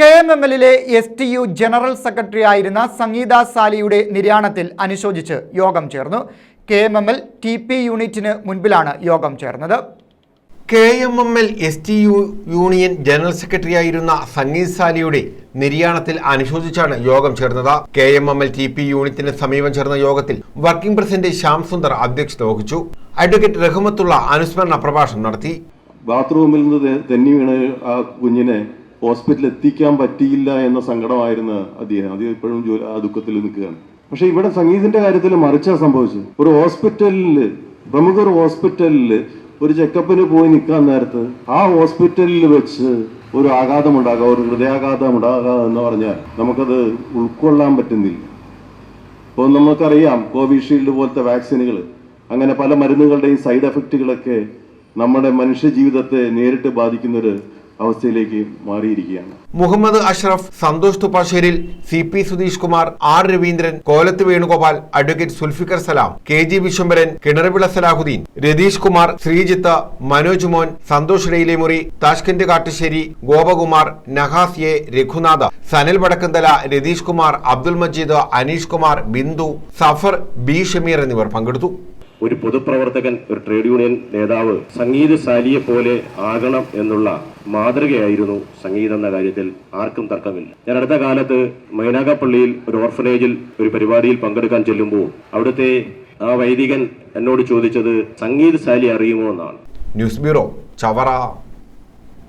K M M എല്ലിലെ S T U general secretary ആയിരുന്ന സംഗീത സാലിയുടെ നിര്യാണത്തിൽ അനുശോചിച്ച് യോഗം ചേർന്നു. K M M L T P യൂണിറ്റിന് മുൻപിലാണ് യോഗം ചേർന്നത്. K M M L S T U union general secretary ആയിരുന്ന സംഗീത് സാലിയുടെ നിര്യാണത്തിൽ അനുശോചിച്ചാണ് യോഗം ചേർന്നത്. K M M L T P യൂണിറ്റിന് സമീപം ചേർന്ന യോഗത്തിൽ വർക്കിംഗ് പ്രസിഡന്റ് ശ്യാം സുന്ദർ അധ്യക്ഷത വഹിച്ചു. അഡ്വക്കേറ്റ് റഹ്മത്തുള്ള അനുസ്മരണ പ്രഭാഷണം നടത്തി. ബാത്റൂമിൽ നിന്ന് തെന്നി വീണ് ആ കുഞ്ഞിനെ ഹോസ്പിറ്റലിൽ എത്തിക്കാൻ പറ്റിയില്ല എന്ന സങ്കടമായിരുന്നു അദ്ദേഹം. അദ്ദേഹം ഇപ്പോഴും ആ ദുഃഖത്തിൽ നിൽക്കുകയാണ്. പക്ഷെ ഇവിടെ സംഗീതിന്റെ കാര്യത്തിൽ മറിച്ചാ സംഭവിച്ചത്. ഒരു ഹോസ്പിറ്റലിൽ പ്രമുഖ ഒരു ഹോസ്പിറ്റലിൽ ഒരു ചെക്കപ്പിന് പോയി നിൽക്കാൻ നേരത്ത് ആ ഹോസ്പിറ്റലിൽ വെച്ച് ഒരു ആഘാതം ഉണ്ടാകുക ഒരു ഹൃദയാഘാതം ഉണ്ടാകുക എന്ന് പറഞ്ഞാൽ നമുക്കത് ഉൾക്കൊള്ളാൻ പറ്റുന്നില്ല. ഇപ്പോൾ നമുക്കറിയാം കോവിഷീൽഡ് പോലത്തെ വാക്സിനുകൾ അങ്ങനെ പല മരുന്നുകളുടെയും സൈഡ് എഫക്റ്റുകളൊക്കെ നമ്മുടെ മനുഷ്യ ജീവിതത്തെ നേരിട്ട് ബാധിക്കുന്ന ഒരു അവസ്ഥയിലേക്ക് മാറിയിരിക്കുകയാണ്. Muhammad Ashraf Santhosh Thuppasseril C P Sudheesh Kumar R Raveendran Kolath Venugopal advocate Sulfikar Salam K G Vishwambharan Kinaruvila Salahuddin Ratheesh Kumar Sreejith Manoj Mon Santhosh Dailemuri Tashkent Kattussery Gopakumar Nahas A Raghunatha Sanal Vadakkanthala Ratheesh Kumar Abdul Majeed Aneesh Kumar Bindu Safar B Shameer എന്നിവർ പങ്കെടുത്തു. ഒരു പൊതുപ്രവർത്തകൻ ഒരു trade union നേതാവ് സംഗീത ശാലിയെ പോലെ ആകണം എന്നുള്ള മാതൃകയായിരുന്നു സംഗീതം എന്ന കാര്യത്തിൽ ആർക്കും തർക്കമില്ല. ഞാൻ അടുത്ത കാലത്ത് മൈനാകപ്പള്ളിയിൽ ഒരു ഓർഫനേജിൽ ഒരു പരിപാടിയിൽ പങ്കെടുക്കാൻ ചെല്ലുമ്പോൾ അവിടുത്തെ ആ വൈദികൻ എന്നോട് ചോദിച്ചത് സംഗീതശാലി അറിയുമോ? എന്നാണ്. News bureau Chavara.